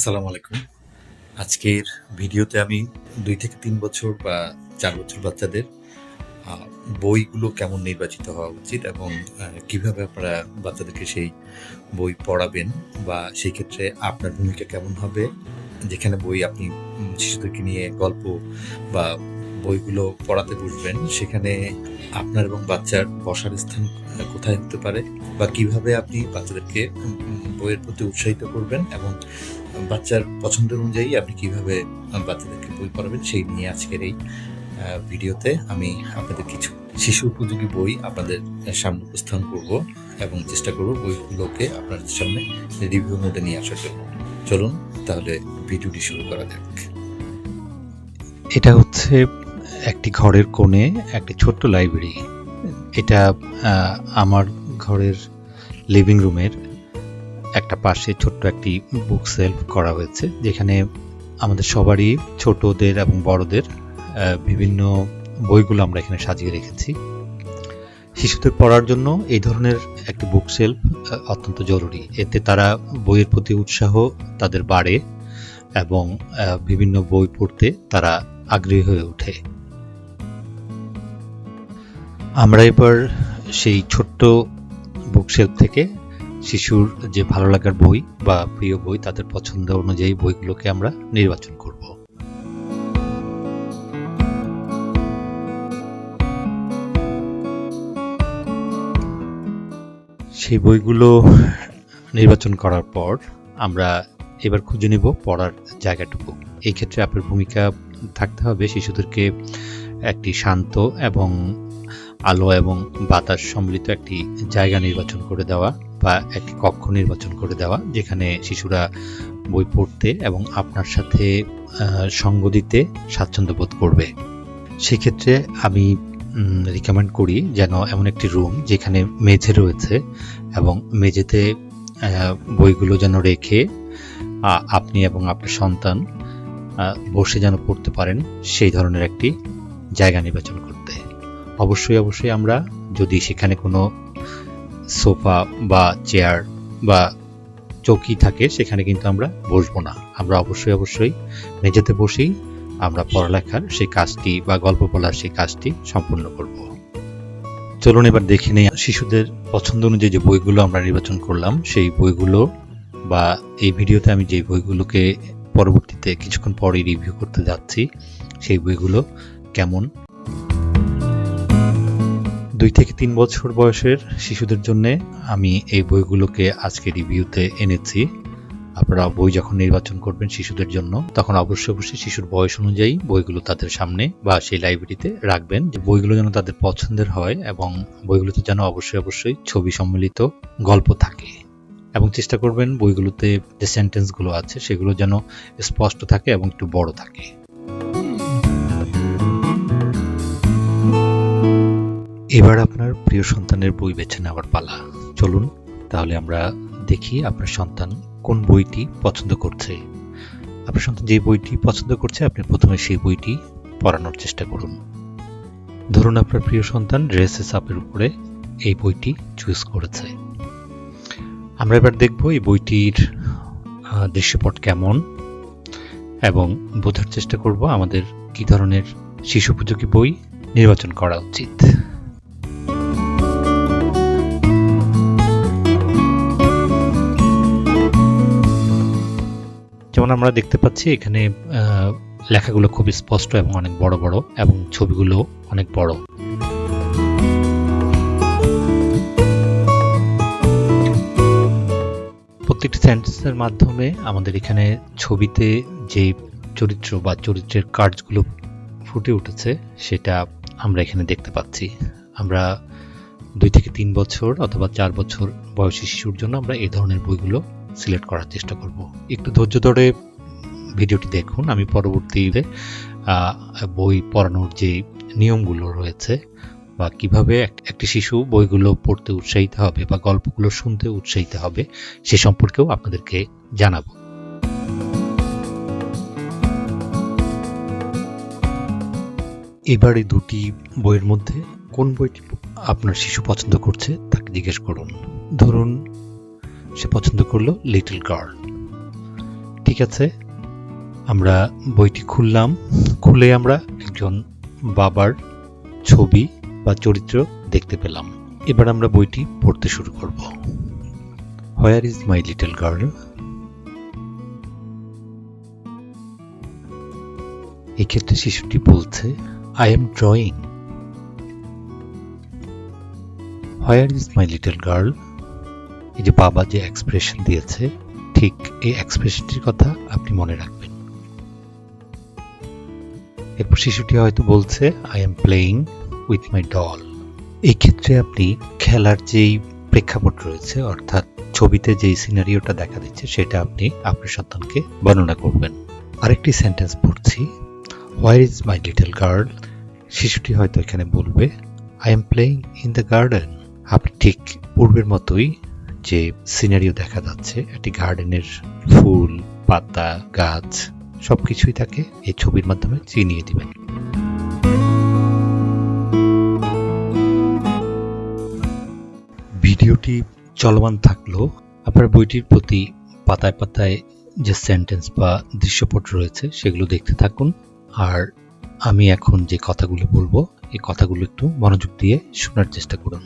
আসসালামু আলাইকুম। আজকের ভিডিওতে আমি দুই থেকে তিন বছর বা চার বছর বাচ্চাদের বইগুলো কেমন নির্বাচিত হওয়া উচিত এবং কীভাবে আপনারা বাচ্চাদেরকে সেই বই পড়াবেন বা সেই ক্ষেত্রে আপনার ভূমিকা কেমন হবে, যেখানে বই আপনি শিশুদেরকে নিয়ে গল্প বা বইগুলো পড়াতে বসবেন, সেখানে আপনার এবং বাচ্চার বসার স্থান কোথায় হতে পারে বা কীভাবে আপনি বাচ্চাদেরকে বইয়ের প্রতি উৎসাহিত করবেন এবং বাচ্চার পছন্দের অনুযায়ী আপনি কীভাবে বাচ্চাদেরকে বই পড়াবেন সেই নিয়ে আজকের এই ভিডিওতে আমি আপনাদের কিছু শিশু উপযোগী বই আপনাদের সামনে উপস্থান করব এবং চেষ্টা করব বইগুলোকে আপনাদের সামনে রিভিউ মোডে নিয়ে আসার জন্য। চলুন তাহলে ভিডিওটি শুরু করা যাক। এটা হচ্ছে একটি ঘরের কোণে একটি ছোট্ট লাইব্রেরি এটা আমার ঘরের লিভিং রুমের একটা পাশে ছোট্ট একটি বুক সেলফ করা হয়েছে, যেখানে আমাদের সবারই ছোটদের এবং বড়দের বিভিন্ন বইগুলো আমরা এখানে সাজিয়ে রেখেছি। শিশুদের পড়ার জন্য এই ধরনের একটি বুক সেলফ অত্যন্ত জরুরি। এতে তারা বইয়ের প্রতি উৎসাহ তাদের বাড়ে এবং বিভিন্ন বই পড়তে তারা আগ্রহী হয়ে ওঠে। আমরা এবার সেই ছোট্ট বুকশেলফ থেকে শিশুর যে ভালো লাগার বই বা প্রিয় বই, তাদের পছন্দ অনুযায়ী বইগুলোকে আমরা নির্বাচন করব। সেই বইগুলো নির্বাচন করার পর আমরা এবার খুঁজে নিব পড়ার জায়গাটুকু। এই ক্ষেত্রে আপনার ভূমিকা থাকতে হবে শিশুদেরকে একটি শান্ত এবং আলো এবং বাতাস সম্মিলিত একটি জায়গা নির্বাচন করে দেওয়া। বা একটি কক্ষ নির্বাচন করে দেওয়া, যেখানে শিশুরা বই পড়তে এবং আপনার সাথে সঙ্গ দিতে স্বাচ্ছন্দ্য বোধ করবে। সেক্ষেত্রে আমি রিকমেন্ড করি যেন এমন একটি রুম যেখানে মেঝে রয়েছে এবং মেঝেতে বইগুলো যেন রেখে আপনি এবং আপনার সন্তান বসে যেন পড়তে পারেন সেই ধরনের একটি জায়গা নির্বাচন করতে। অবশ্যই অবশ্যই আমরা যদি সেখানে কোনো সোফা বা চেয়ার বা চৌকি থাকে, সেখানে কিন্তু আমরা বসবো না। আমরা অবশ্যই অবশ্যই মেঝেতে বসেই আমরা পড়ালেখার সেই কাজটি বা গল্প বলার সেই কাজটি সম্পূর্ণ করব। চলুন এবার দেখে নেই শিশুদের পছন্দ অনুযায়ী যে বইগুলো আমরা নির্বাচন করলাম, সেই বইগুলো বা এই ভিডিওতে আমি যে বইগুলোকে পরবর্তীতে কিছুক্ষণ পরে রিভিউ করতে যাচ্ছি, সেই বইগুলো কেমন? দুই থেকে তিন বছর বয়সের শিশুদের জন্য আমি এই বইগুলোকে আজকে রিভিউতে এনেছি। আপনারা বই যখন নির্বাচন করবেন শিশুদের জন্য, তখন অবশ্যই অবশ্যই শিশুর বয়স অনুযায়ী বইগুলো তাদের সামনে বা সেই লাইব্রেরিতে রাখবেন। যে বইগুলো যেন তাদের পছন্দের হয় এবং বইগুলোতে যেন অবশ্যই অবশ্যই ছবি সম্মিলিত গল্প থাকে। এবং চেষ্টা করবেন বইগুলোতে যে সেন্টেন্সগুলো আছে, সেগুলো যেন স্পষ্ট থাকে এবং একটু বড় থাকে। এবার আপনার প্রিয় সন্তানের বই বেছে নেওয়ার পালা। চলুন, তাহলে আমরা দেখি আপনার সন্তান কোন বইটি পছন্দ করছে। আপনার সন্তান যে বইটি পছন্দ করছে, আপনি প্রথমে সেই বইটি পড়ানোর চেষ্টা করুন। ধরুন আপনার প্রিয় সন্তান ড্রেসেস আপের উপরে এই বইটি চুজ করেছে। আমরা এবার দেখব এই বইটির দৃশ্যপট কেমন এবং বোঝার চেষ্টা করব আমাদের কি ধরনের শিশু উপযোগী বই নির্বাচন করা উচিত। যেমন আমরা দেখতে পাচ্ছি, এখানে লেখাগুলো খুব স্পষ্ট এবং অনেক বড় বড় এবং ছবিগুলো অনেক বড়। প্রত্যেকটি সেন্টেন্সের মাধ্যমে আমাদের এখানে ছবিতে যে চরিত্র বা চরিত্রের কার্ডগুলো ফুটে উঠেছে, সেটা আমরা এখানে দেখতে পাচ্ছি। আমরা দুই থেকে তিন বছর অথবা চার বছর বয়সী শিশুর জন্য আমরা এই ধরনের বইগুলো সিলেক্ট করার চেষ্টা করব। একটু ধৈর্য ধরে ভিডিওটি দেখুন। আমি পরবর্তীতে বই পড়ানোর যে নিয়মগুলো রয়েছে বা কীভাবে একটি শিশু বইগুলো পড়তে উৎসাহিত হবে বা গল্পগুলো শুনতে উৎসাহিত হবে, সে সম্পর্কেও আপনাদেরকে জানাব। এবার এই দুটি বইয়ের মধ্যে কোন বইটি আপনার শিশু পছন্দ করছে তাকে জিজ্ঞেস করুন। ধরুন সে পছন্দ করল লিটল গার্ল ঠিক আছে, আমরা বইটি খুললাম। খুলে আমরা একজন বাবার ছবি বা চরিত্র দেখতে পেলাম। এবার আমরা বইটি পড়তে শুরু করব। Where is my little girl এক্ষেত্রে শিশুটি বলছে I am drawing where is my little girl এই যে বাবা যে এক্সপ্রেশন দিয়েছে, ঠিক এই এক্সপ্রেশনটির কথা আপনি মনে রাখবেন। এরপর শিশুটি হয়তো বলছে I am playing with my doll এই ক্ষেত্রে আপনি খেলার যেই প্রেক্ষাপট রয়েছে, অর্থাৎ ছবিতে যেই সিনারিওটা দেখা দিচ্ছে, সেটা আপনি আপনার সন্তানকে বর্ণনা করবেন। আরেকটি সেন্টেন্স পড়ছি where is my little girl শিশুটি হয়তো এখানে বলবে I am playing in the garden আপনি ঠিক পূর্বের মতোই যে সিনারিও দেখা যাচ্ছে, একটি গার্ডেনের ফুল, পাতা, গাছ, সবকিছুই তাকে এই ছবির মাধ্যমে চিনিয়ে দিবেন ভিডিওটি চলমান থাকল আপনার বইটির প্রতি পাতায় পাতায় যে সেন্টেন্স বা দৃশ্যপট রয়েছে, সেগুলো দেখতে থাকুন। আর আমি এখন যে কথাগুলো বলব, এই কথাগুলো একটু মনোযোগ দিয়ে শোনার চেষ্টা করুন।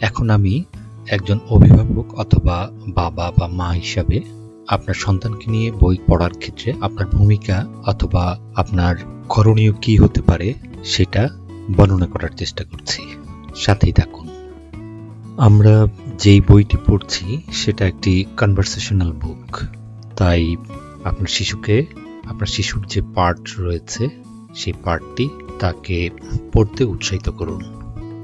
এখন আমি একজন অভিভাবক অথবা বাবা বা মা হিসাবে আপনার সন্তানকে নিয়ে বই পড়ার ক্ষেত্রে আপনার ভূমিকা অথবা আপনার করণীয় কি হতে পারে সেটা বর্ণনা করার চেষ্টা করছি। সাথেই থাকুন। আমরা যেই বইটি পড়ছি, সেটা একটি কনভারসেশনাল বুক তাই আপনার শিশুকে, আপনার শিশুর যে পার্ট রয়েছে, সেই পার্টটি তাকে পড়তে উৎসাহিত করুন।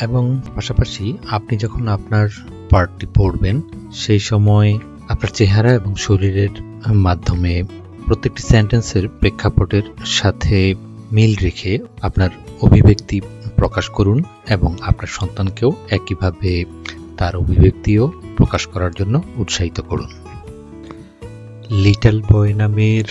এবং পাশাপাশি আপনি যখন আপনার পার্টটি পড়বেন সেই সময় আপনার চেহারা এবং শরীরের মাধ্যমে প্রত্যেকটি সেন্টেন্সের প্রেক্ষাপটের সাথে মিল রেখে আপনার অভিব্যক্তি প্রকাশ করুন এবং আপনার সন্তানকেও একইভাবে তার অভিব্যক্তিও প্রকাশ করার জন্য উৎসাহিত করুন। লিটল বয় নামের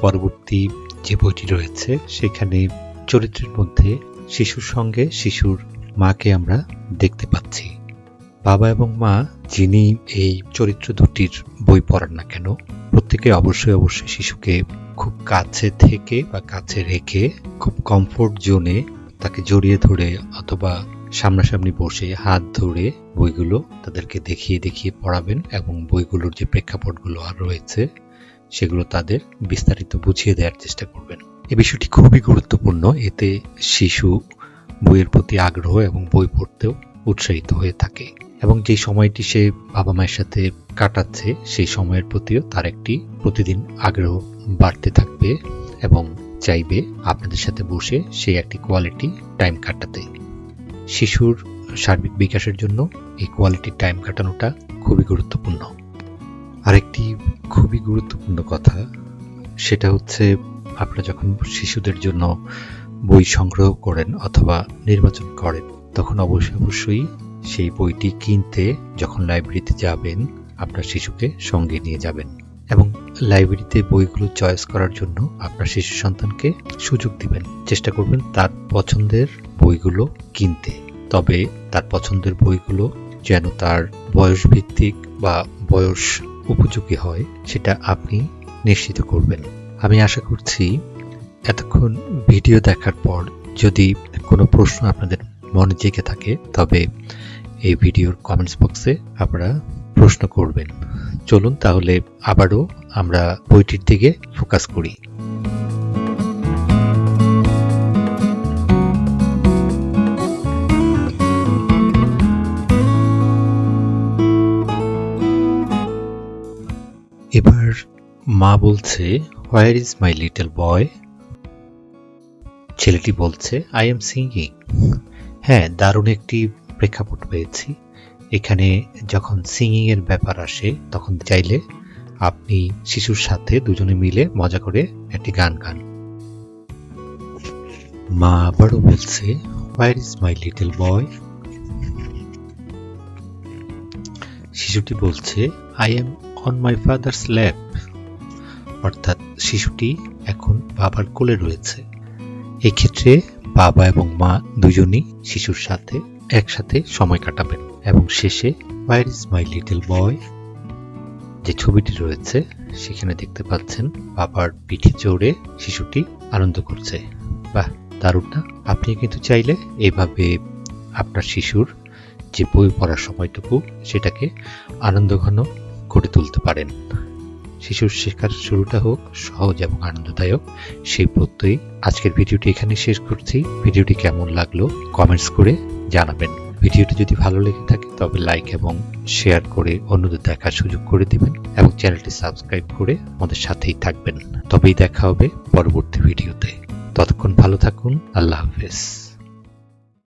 পরবর্তী যে বইটি রয়েছে, সেখানে চরিত্রের মধ্যে শিশুর সঙ্গে শিশুর মাকে আমরা দেখতে পাচ্ছি। বাবা এবং মা, যিনি এই চরিত্র দুটির বই পড়ান না কেন, প্রত্যেকে অবশ্যই অবশ্যই শিশুকে খুব কাছে থেকে বা কাছে রেখে খুব কমফোর্ট জোনে তাকে জড়িয়ে ধরে অথবা সামনাসামনি বসে হাত ধরে বইগুলো তাদেরকে দেখিয়ে দেখিয়ে পড়াবেন এবং বইগুলোর যে প্রেক্ষাপটগুলো আর রয়েছে, সেগুলো তাদের বিস্তারিত বুঝিয়ে দেওয়ার চেষ্টা করবেন। এ বিষয়টি খুবই গুরুত্বপূর্ণ। এতে শিশু বইয়ের প্রতি আগ্রহ এবং বই পড়তেও উৎসাহিত হয়ে থাকে। এবং যে সময়টি সে বাবা মায়ের সাথে কাটাচ্ছে, সেই সময়ের প্রতিও তার একটি প্রতিদিন আগ্রহ বাড়তে থাকবে এবং চাইবে আপনাদের সাথে বসে সেই একটি কোয়ালিটি টাইম কাটাতে। শিশুর সার্বিক বিকাশের জন্য এই কোয়ালিটি টাইম কাটানোটা খুবই গুরুত্বপূর্ণ। আরেকটি খুবই গুরুত্বপূর্ণ কথা, সেটা হচ্ছে আপনারা যখন শিশুদের জন্য বই সংগ্রহ করেন অথবা নির্বাচন করেন, তখন অবশ্যই অবশ্যই সেই বইটি কিনতে যখন লাইব্রেরিতে যাবেন, আপনার শিশুকে সঙ্গে নিয়ে যাবেন এবং লাইব্রেরিতে বইগুলো চয়েস করার জন্য আপনার শিশু সন্তানকে সুযোগ দিবেন। চেষ্টা করবেন তার পছন্দের বইগুলো কিনতে। তবে তার পছন্দের বইগুলো যেন তার বয়স ভিত্তিক বা বয়স উপযোগী হয়, সেটা আপনি নিশ্চিত করবেন। আমি আশা করছি এতক্ষণ ভিডিও দেখার পর যদি কোনো প্রশ্ন আপনাদের মনে জেগে থাকে, তবে এই ভিডিওর কমেন্টস বক্সে আপনারা প্রশ্ন করবেন। চলুন তাহলে আবারও আমরা বইটির দিকে ফোকাস করি। এবার মা বলছে where is my little boy ছেলেটি বলছে আই এম সিঙ্গিং হ্যাঁ দারুণ একটি প্রেক্ষাপট পেয়েছি। এখানে যখন সিঙ্গিং এর ব্যাপার আসে, তখন চাইলে আপনি শিশুর সাথে দুজনে মিলে মজা করে একটি গান গান। মা আবারও বলছে where is my little boy শিশুটি বলছে I am on my father's lap অর্থাৎ শিশুটি এখন বাবার কোলে রয়েছে। এক্ষেত্রে বাবা এবং মা দুজনই শিশুর সাথে একসাথে সময় কাটাবেন এবং শেষে where is my little boy যে ছবিটি রয়েছে, সেখানে দেখতে পাচ্ছেন বাবার পিঠে চড়ে শিশুটি আনন্দ করছে। বাহ, দারুণ না? আপনি কিন্তু চাইলে এইভাবে আপনার শিশুর যে বই পড়ার সময়টুকু, সেটাকে আনন্দঘন করে তুলতে পারেন। শিশুর শেখার শুরুটা হোক সহজ এবং আনন্দদায়ক, সেই প্রত্যয়ই আজকের ভিডিওটি এখানে শেষ করছি। ভিডিওটি কেমন লাগল কমেন্টস করে জানাবেন। ভিডিওটি যদি ভালো লেগে থাকে, তবে লাইক এবং শেয়ার করে অন্যদের দেখার সুযোগ করে দেবেন এবং চ্যানেলটি সাবস্ক্রাইব করে আমাদের সাথেই থাকবেন। তবেই দেখা হবে পরবর্তী ভিডিওতে। ততক্ষণ ভালো থাকুন। আল্লাহ হাফেজ।